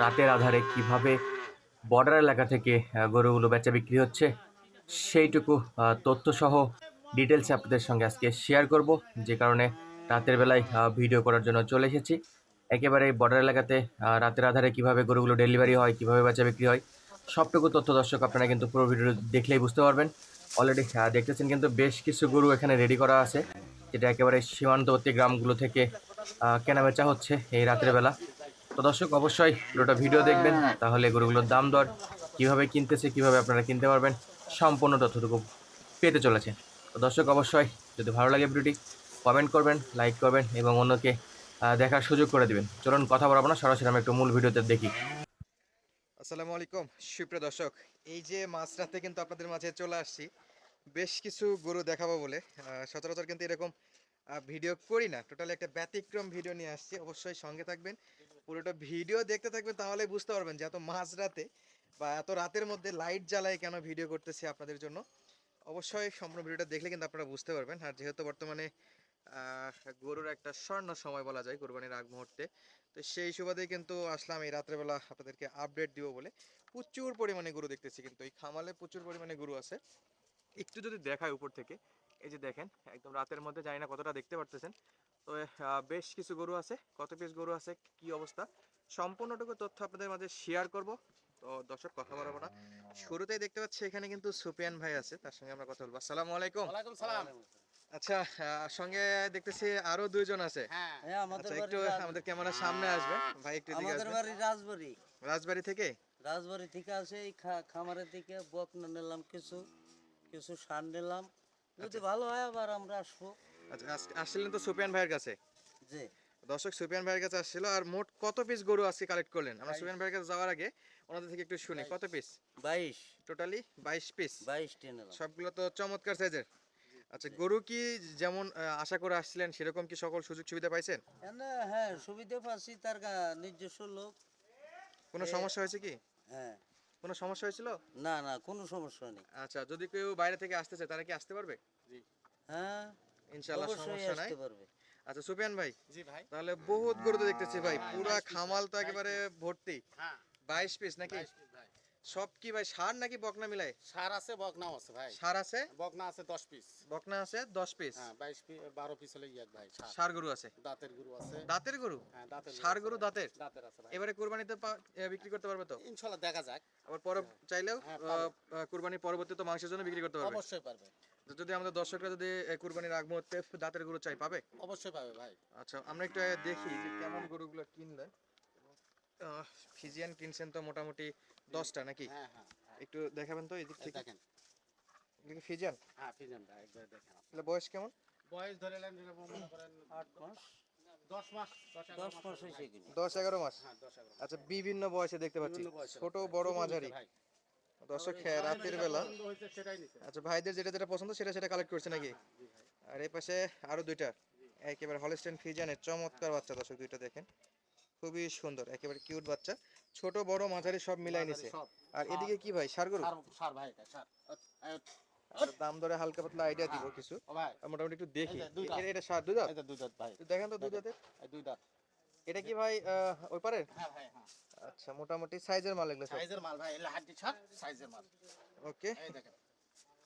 রাতের আধারে কীভাবে বর্ডার এলাকা থেকে গরুগুলো বেচা বিক্রি হচ্ছে সেইটুকু আহ, তথ্যসহ ডিটেলসে আপনাদের সঙ্গে আজকে শেয়ার করব। যে কারণে রাতের বেলায় ভিডিও করার জন্য চলে এসেছি। একেবারে বর্ডার এলাকাতে রাতের আধারে কীভাবে গরুগুলো ডেলিভারি হয় কীভাবে বেচা বিক্রি হয় সবটুকু তথ্য দর্শক আপনারা কিন্তু পুরো ভিডিও দেখলেই বুঝতে পারবেন। অলরেডি দেখতেছেন কিন্তু বেশ কিছু গরু এখানে রেডি করা আছে যেটা একেবারে সীমান্তবর্তী গ্রামগুলো থেকে কেনাবেচা হচ্ছে এই রাতের বেলা। তো দর্শক অবশ্যই পুরোটা ভিডিও দেখবেন তাহলে গরুগুলোর দাম দর কীভাবে কিনতেছে কীভাবে আপনারা কিনতে পারবেন সম্পূর্ণ তথ্যটুকু পেতে চলেছে। তো দর্শক অবশ্যই যদি ভালো লাগে ভিডিওটি কমেন্ট করবেন লাইক করবেন এবং অন্যকে দেখার সুযোগ করে দিবেন। চলুন কথা বলব না সরাসরি আমি একটু মূল ভিডিওতে দেখি। আসসালামু আলাইকুম সুপ্রিয় দর্শক এই যে মাঝরাতে কিন্তু আপনাদের মাঝে চলে আসছি। বেশ কিছু গরু দেখাবো বলে সচরাচর কিন্তু এরকম ভিডিও করি না। টোটালি একটা ব্যতিক্রম ভিডিও নিয়ে আসছি অবশ্যই সঙ্গে থাকবেন। পুরোটা ভিডিও দেখতে থাকবেন তাহলে বুঝতে পারবেন যে এত মাঝরাতে বা এত রাতের মধ্যে লাইট জ্বালায় কেন ভিডিও করতেছি আপনাদের জন্য। অবশ্যই সম্পূর্ণ ভিডিওটা দেখলে কিন্তু আপনারা বুঝতে পারবেন। আর যেহেতু বর্তমানে গরুর একটা স্বর্ণ সময় বলা যায় কোরবানির আগ মুহূর্তে, তো সেই সুবাদে কিন্তু আসলাম এই রাত্রেবেলা আপনাদেরকে আপডেট দিব বলে প্রচুর পরিমাণে গরু দেখতেছি কিন্তু। এই খামালে প্রচুর পরিমাণে গরু আছে। একটু যদি দেখায় উপর থেকে, এই যে দেখেন, একদম রাতের মধ্যে জানি না কতটা দেখতে পারতেছেন তো বেশ কিছু গরু আছে। কত পিস গরু আছে? কি অবস্থা? সম্পূর্ণটুকু তথ্য আপনাদের মাঝে শেয়ার করব। তো দর্শক কথা বলব না। শুরুতেই দেখতে পাচ্ছি এখানে কিন্তু সুপিয়ান ভাই আছে। তার সঙ্গে আমরা কথা বলব। আসসালামু আলাইকুম। ওয়ালাইকুম সালাম। আচ্ছা সঙ্গে দেখতেছি আরও দুইজন আছে। হ্যাঁ। হ্যাঁ আমাদের আচ্ছা বাড়ি একটু আমাদের ক্যামেরার সামনে আসবে ভাই একটু এদিকে আমাদের বাড়ি রাজবাড়ি। রাজবাড়ি থেকে? রাজবাড়ি থেকে আসে এই খামারের থেকে বকনা নিলাম কিছু কিছু সার নিলাম। যদি ভালো হয় আবার আমরা আসব। আচ্ছা আসছিলেন তো সুপিয়ান ভাইয়ের কাছে। যে দর্শক সুপিয়ান ভাইয়ের কাছে আসছিল আর মোট কত পিস গরু আজকে কালেক্ট করলেন? আমরা সুপিয়ান ভাইয়ের কাছে যাওয়ার আগে ওনাদের থেকে একটু শুনি কত পিস বাইশ। টোটালি বাইশ পিস নিলাম। সবগুলো তো চমৎকার সাইজের আচ্ছা গরু কি যেমন আশা করে আসছিলেন সেরকম কি সকল সুযোগ সুবিধা পাইছেন? হ্যাঁ সুবিধা পাচ্ছি তার নিজস্ব লোক। কোনো সমস্যা হয়েছে কি? হ্যাঁ। কোনো সমস্যা হয়েছিল? না না কোনো সমস্যা নেই। আচ্ছা যদি কেউ বাইরে থেকে আসতে চায় তারা কি আসতে পারবে? হ্যাঁ ইনশাআল্লাহ সমস্যা নাই। আচ্ছা সুপিয়ান ভাই জি ভাই। তাহলে বহুত গরু দেখতেছি ভাই পুরা খামাল তো একেবারে ভর্তি। হ্যাঁ। বাইশ পিস নাকি? সব কি ভাই সার নাকি বকনা মিলাই? সার আছে বকনাও আছে ভাই। সার আছে? বকনা আছে দশ পিস। বকনা আছে দশ পিস? হ্যাঁ বাইশ পিস বারো পিস হলে ইয়াক ভাই সার। সার গরু আছে? দাঁতের গরু আছে। দাঁতের গরু? হ্যাঁ দাঁতের আছে গরু। দাঁতের? দাঁতের আছে ভাই। এবারে কুরবানিতে বিক্রি করতে পারবে তো? ইনশাল্লাহ দেখা যাক। আবার পরে চাইলেও হ্যাঁ, আহ, আহ, কুরবানি পরবর্তী তো মাংসের জন্য বিক্রি করতে পারবে। অবশ্যই পারবে। যদি আমাদের দর্শকরা যদি কুরবানির আগ মুহূর্তে দাঁতের গরু চাই পাবে? অবশ্যই পাবে ভাই। আচ্ছা আমরা একটু দেখি যে কেমন গরুগুলো কিনলেন। আহ, ফিজিয়ান কিনছেন তো মোটামুটি দশটা নাকি? হ্যাঁ হ্যাঁ হ্যাঁ। একটু দেখাবেন তো এদিক থেকে। দেখেন। হ্যাঁ ফিজান একবার দেখেন। তাহলে বয়স কেমন? বয়স ধরে নেন মনে করেন আট মাস। দশ এগারো মাস হ্যাঁ আচ্ছা বিভিন্ন বয়সে দেখতে পাচ্ছি। ছোট বড় মাঝারি। দর্শক রাতের বেলা। আচ্ছা ভাইদের যেটা যেটা পছন্দ সেটা সেটা কালেক্ট করছে নাকি? আর এই পাশে আরও দুইটা। একেবারে হলস্টেন ফিজানের চমৎকার বাচ্চা দর্শক দুইটা দেখেন। খুবই সুন্দর একেবারে কিউট বাচ্চা। ছোট বড় মাঝারি সব মিলাই নিছে। আর এদিকে কি ভাই সার গরু? সার ভাই এটা সার। দাম দরে হালকা পাতলা আইডিয়া দিব কিছু। মোটামুটি একটু দেখি। এটা সার দুই দাঁত? যে দুই দাঁত ভাই। দেখেন তো দুই দাঁতের? এই দুই দাঁত। এটা কি ভাই ওই পারে হ্যাঁ ভাই হ্যাঁ। আচ্ছা মোটামুটি সাইজের মাল এগুলো সাইজের মাল ভাই এলা হাড্ডি ছাড় সাইজের মাল। ওকে এই দেখেন।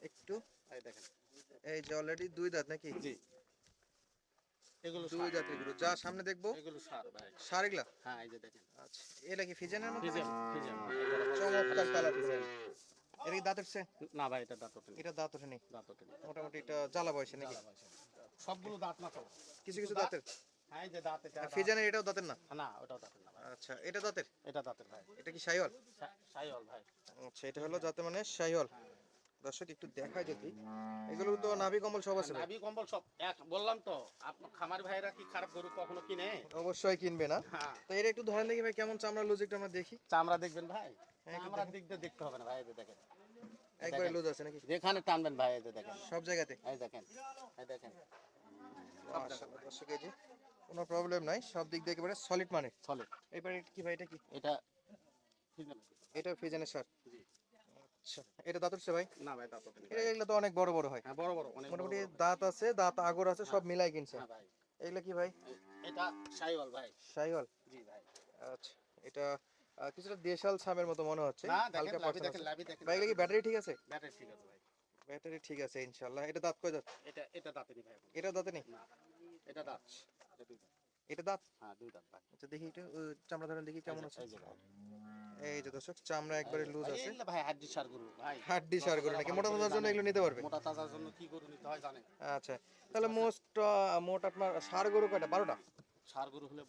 একটু। এই দেখেন। এই যে অলরেডি দুই দাঁত নাকি? জি। এগুলো দুই সার। দাঁতের যা সামনে দেখব। এগুলো সার ভাই। সার এগুলা? হ্যাঁ এই যে দেখেন। আচ্ছা এটা কি ফিজানের মতো? Friesian Friesian. চমৎকার কালার এটা কি দাঁত উঠছে? না ভাই এটা দাঁত ওঠেনি। এটা দাঁত ওঠেনি? দাঁত ওঠেনি। মোটামুটি এটা জ্বালা বয়সে নাকি? সবগুলো দাঁত না তো। কিছু কিছু দাঁতের। হ্যাঁ যে দাঁত এটা দাঁত। এটাও দাঁতের না? না ওটাও দাঁতের না আচ্ছা এটা দাঁতের? এটা দাঁতের ভাই। এটা কি শাইওয়াল? ভাই। আচ্ছা এটা হলো যাতে মানে শাইওয়াল। দর্শক একটু দেখায় যদি। এগুলো তো নাভি কম্বল সব আছে। নাভি কম্বল সব। এক বললাম তো আপনার খামার ভাইরা কি খারাপ গরু কখনো কিনে? অবশ্যই কিনবে না। হ্যাঁ। তো এটা একটু ধরেন দেখি ভাই কেমন চামড়া লুজ একটু আমরা দেখি। চামড়া দেখবেন ভাই? হ্যাঁ, দিক দিয়ে দেখতে হবে না ভাই যে দেখেন। একবারে লুজ আছে নাকি? যেখানে টানবেন ভাই যে দেখেন। সব জায়গাতে? এই দেখেন এই দেখেন। মাশাআল্লাহ, দর্শক এই যে কোনো প্রবলেম নাই সব দিক দিয়ে একেবারে সলিড মানে চলে এবারে কি ভাই এটা কি? এটা। এটা ফিজানের জি। আচ্ছা এটা দাঁত উঠছে ভাই? না ভাই দাঁত এগুলো তো অনেক বড় বড় হয়। হ্যাঁ বড় বড় অনেক মোটামুটি দাঁত আছে দাঁত আগর আছে সব মিলাই কিনছে। হ্যাঁ ভাই। এগুলো কি ভাই? এটা সাইওয়াল ভাই। শাইওয়াল? জি ভাই। আচ্ছা এটা কিছুটা দেশাল ছামের মতো মনে হচ্ছে। হালকা দেখেন ভাই এগুলো কি ব্যাটারি ঠিক আছে? ব্যাটারি ঠিক আছে ভাই। ব্যাটারি ঠিক আছে ইনশাল্লাহ। এটা দাঁত কয় দাঁত? এটা এটা দাঁতে নি ভাই। এটা দাঁতে নেই না এটা দাঁত। এটা দাঁত। হ্যাঁ দুই দাঁত আচ্ছা দেখি এটা চামড়া ধরেন দেখি কেমন আছে। এই যে দর্শক চামড়া একবারে লুজ আছে। ভাই হাড্ডি সার গরু ভাই। হাড্ডি সার গরু নাকি? মোটা তাজার জন্য এগুলো নিতে পারবে? মোটা তাজার জন্য কি গরু নিতে হয় জানেন? আচ্ছা তাহলে মোস্ট মোট আপনার সার গরু কয়টা? বারোটা? সার গরু হলে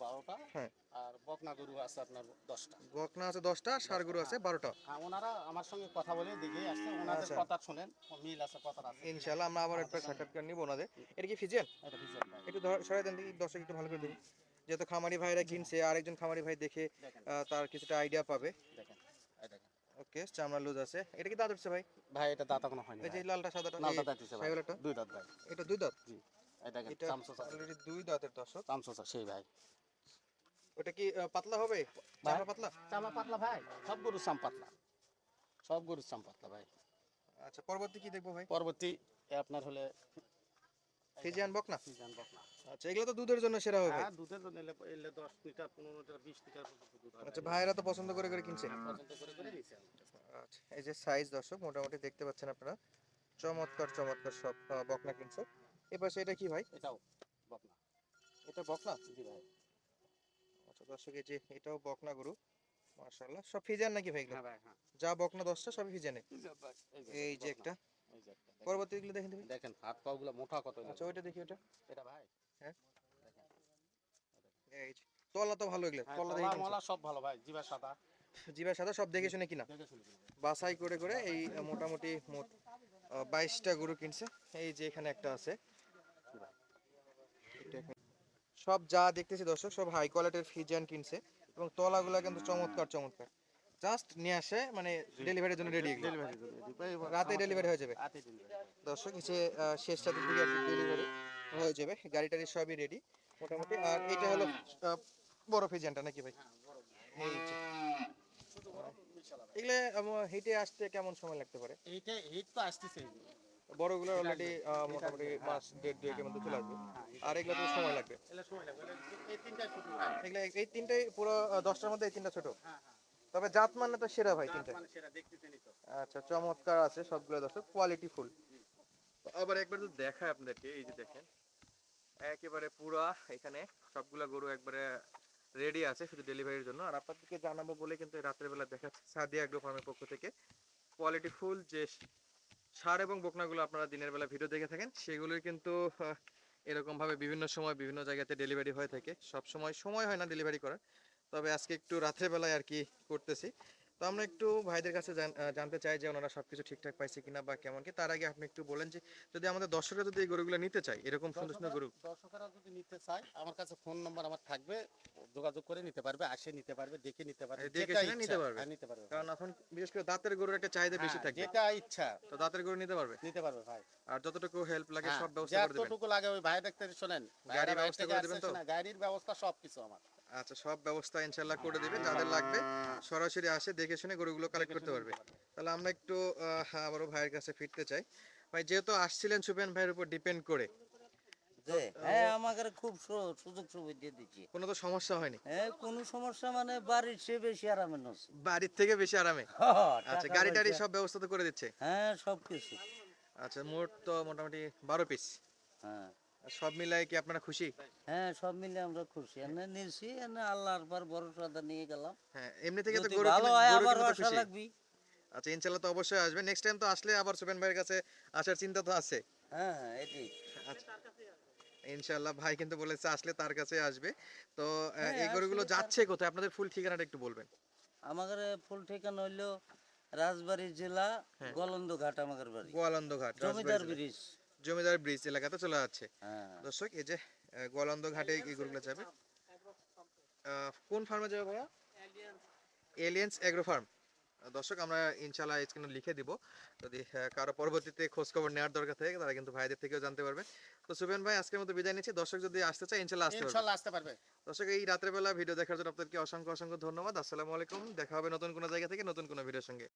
হ্যাঁ। আর বকনা গরু আছে আপনার দশটা। বকনা আছে দশটা সার গরু আছে বারোটা। হ্যাঁ ওনারা আমার সঙ্গে কথা বলে দেখে আসছে ওনাদের আচ্ছা। কথা শুনেন মিল আছে কথা আছে। ইনশাল্লাহ আমরা আবার একটা সাক্ষাৎকার নিবো ওনাদের। এটা কি ফিজিয়ান? এটা একটু সরাই দেন দেখি দর্শক একটু ভালো করে দেখি। যেহেতু খামারি ভাইরা কিনছে আরেকজন খামারি ভাই দেখে তার কিছুটা আইডিয়া পাবে। ওকে চামড়া লুজ আছে। এটা কি দাঁত উঠছে ভাই? ভাই এটা দাঁত এখনও হয়নি এই যে লালটা সাদাটা দাঁত দিছে ভাই। সাইওয়ালাটা? দুই দাঁত ভাই। এটা দুই দাঁত? জি এটা চামচোসা অলরেডি দুই দাঁতের দর্শক। চামচোসা সেই ভাই। ওটা কি পাতলা হবে? চামড়া পাতলা? চামা পাতলা ভাই। সব গরুর চাম পাতলা। সব গরুর চাম পাতলা ভাই। আচ্ছা পরবর্তী কি দেখব ভাই? পরবর্তী আপনার হলে ফিজিয়ান বকনা সিজন বকনা আচ্ছা এগুলো তো দুধের জন্য সেরা হবে হ্যাঁ দুধের জন্য এলে এলে দশ লিটার পনেরো লিটার বিশ লিটার পর্যন্ত দুধ হয় আচ্ছা ভাইরা তো পছন্দ করে করে কিনছে? পছন্দ করে করে নিছে। আচ্ছা এই যে সাইজ দর্শক মোটামুটি দেখতে পাচ্ছেন আপনারা। চমৎকার চমৎকার সব বকনা কিনছে। এবার এটা কি ভাই? এটাও বকনা এটা বকনা জি ভাই। আচ্ছা দর্শক এই যে এটাও বকনা গরু। মাশাআল্লাহ। সব ফিজিয়ান নাকি ভাই এগুলো? হ্যাঁ ভাই হ্যাঁ। যা বকনা দশটা সবই ফিজিয়ানে সিজন ভাই, এই যে একটা। একটা, দেখেন। দেখেন হাত পা গুলো মোটা কত আচ্ছা ওইটা দেখি ওটা এটা ভাই। হ্যাঁ। এই তলা তো ভালো এগুলো। হ্যাঁ, তলা তলা মলা সব ভালো ভাই জিবা সাদা। জিবা সাদা সব দেখে শুনে কিনা দেখে বাছাই করে করে এই মোটামুটি মোট বাইশটা গরু কিনছে। এই যে এখানে একটা আছে। সব যা দেখতেছি দর্শক সব হাই কোয়ালিটির ফিজিয়ান কিনছে। এবং তলাগুলো কিন্তু চমৎকার চমৎকার। জাস্ট নিয়ে আসে মানে ডেলিভারির জন্য রেডি রাতে ডেলিভারি হয়ে যাবে। দর্শক এসে শেষ দিকে ডেলিভারি হয়ে যাবে। গাড়ি টাড়ি সবই রেডি মোটামুটি। আর এটা হলো বড় নাকি ভাই? এগুলো হেঁটে আসতে কেমন সময় লাগতে পারে? এইটা হিট তো আসতেছে। বড়গুলো অলরেডি মোটামুটি মাস দেড় দুয়েকের মধ্যে চলে আসবে। আর এগুলো তো সময় লাগবে। এগুলো এই তিনটাই পুরো দশটার মধ্যে এই তিনটা ছোট? হ্যাঁ হ্যাঁ। তবে জাত মানে তো সেরা ভাই তিনটা। মানে আচ্ছা চমৎকার আছে সবগুলো দর্শক কোয়ালিটি ফুল আবার একবার তো দেখায় আপনাদেরকে এই যে দেখেন একেবারে পুরা এখানে সবগুলা গরু একবারে রেডি আছে শুধু ডেলিভারির জন্য। আর আপনাদেরকে জানাব বলে কিন্তু এই রাতের বেলা দেখাচ্ছি সাদিয়া এগ্রো ফার্মের পক্ষ থেকে। কোয়ালিটি ফুল যে সার এবং বকনাগুলো আপনারা দিনের বেলা ভিডিও দেখে থাকেন সেগুলোই কিন্তু আহ, এরকম ভাবে বিভিন্ন সময় বিভিন্ন জায়গাতে ডেলিভারি হয়ে থাকে। সব সময় সময় হয় না ডেলিভারি করার। তবে আজকে একটু রাতের বেলায় আর কি করতেছি। তো আমরা একটু ভাইদের কাছে জানতে চাই যে ওনারা সবকিছু ঠিকঠাক পাইছে কিনা বা কেমন কি। তার আগে আপনি একটু বলেন যে যদি আমাদের দর্শকরা যদি এই গরুগুলো নিতে চায় এরকম সুন্দর সুন্দর গরু। দর্শকেরা যদি নিতে চায় আমার কাছে ফোন নাম্বার আমার থাকবে। যোগাযোগ করে নিতে পারবে আসে নিতে পারবে দেখে নিতে পারবে দেখে শুনে নিতে পারবে। হ্যাঁ, নিতে পারবে কারণ এখন বিশেষ করে দাঁতের গরুর একটা চাহিদা বেশি হ্যাঁ, থাকবে। যেটা ইচ্ছা। তো দাঁতের গরু নিতে পারবে? নিতে পারবে ভাই। আর যতটুকু হেল্প লাগে হ্যাঁ, সব ব্যবস্থা করে দেবেন। যতটুকু লাগে ওই ভাই দেখতে শোনেন। গাড়ির ব্যবস্থা করে দিবেন তো? গাড়ির ব্যবস্থা সবকিছু আমার। আচ্ছা সব ব্যবস্থা ইনশাল্লাহ করে দিবে যাদের লাগবে সরাসরি আসে দেখে শুনে গরুগুলো কালেক্ট করতে পারবে। তাহলে আমরা একটু আবারও ভাইয়ের কাছে ফিরতে চাই। ভাই যেহেতু আসছিলেন সুপেন ভাইয়ের উপর ডিপেন্ড করে হ্যাঁ আমাকে খুব সুযোগ সুবিধা দিচ্ছে। কোনো তো সমস্যা হয়নি? হ্যাঁ কোনো সমস্যা মানে বাড়ির চেয়ে বেশি আরামে নছে বাড়ির থেকে বেশি আরামে? আচ্ছা গাড়ি টাড়ি সব ব্যবস্থা তো করে দিচ্ছে? হ্যাঁ সব কিছু। আচ্ছা মোট তো মোটামুটি বারো পিস হ্যাঁ। সব মিলাই কি আপনারা খুশি? হ্যাঁ সব মিলে আমরা খুশি। নিয়েছি আল্লাহর পর নিয়ে গেলাম। হ্যাঁ এমনি থেকে তো গরু ভালো হয় আবার আশা লাগবি আচ্ছা ইনশাল্লাহ তো অবশ্যই আসবে। নেক্সট টাইম তো আসলে আবার সুপেন ভাইয়ের কাছে আসার চিন্তা তো আছে। হ্যাঁ হ্যাঁ এটি আচ্ছা ইনশাল্লাহ ভাই কিন্তু বলেছে আসলে তার কাছে আসবে। তো হ্যাঁ, এই গরুগুলো যাচ্ছে কোথায়? আপনাদের ফুল ঠিকানাটা একটু বলবেন। আমাদের ফুল ঠিকানা হইল রাজবাড়ী জেলা হ্যাঁ। গলন্দ ঘাট আমাদের বাড়ি। গোয়ালন্দ ঘাট জমিদার ব্রিজ। জমিদার ব্রিজ এলাকাতে চলে যাচ্ছে। হ্যাঁ। দর্শক এই যে গোয়ালন্দ ঘাটে এই গরুগুলো যাবে। কোন ফার্মে যাবে ভাইয়া? এলিয়েন্স এগ্রো ফার্ম দর্শক আমরা ইনশাল্লাহ স্ক্রিনে লিখে দিব। যদি কারও পরবর্তীতে খোঁজ খবর নেওয়ার দরকার থাকে তারা কিন্তু ভাইদের থেকেও জানতে পারবে। তো সুবেন ভাই আজকের মতো বিদায় নিচ্ছি। দর্শক যদি আসতে চায় ইনশাল্লাহ আসতে পারবে। ইনশাল্লাহ আসতে পারবে। দর্শক এই রাতের বেলা ভিডিও দেখার জন্য আপনাদেরকে অসংখ্য অসংখ্য ধন্যবাদ। আসসালামু আলাইকুম। দেখা হবে নতুন কোনো জায়গা থেকে নতুন কোনো ভিডিওর সঙ্গে।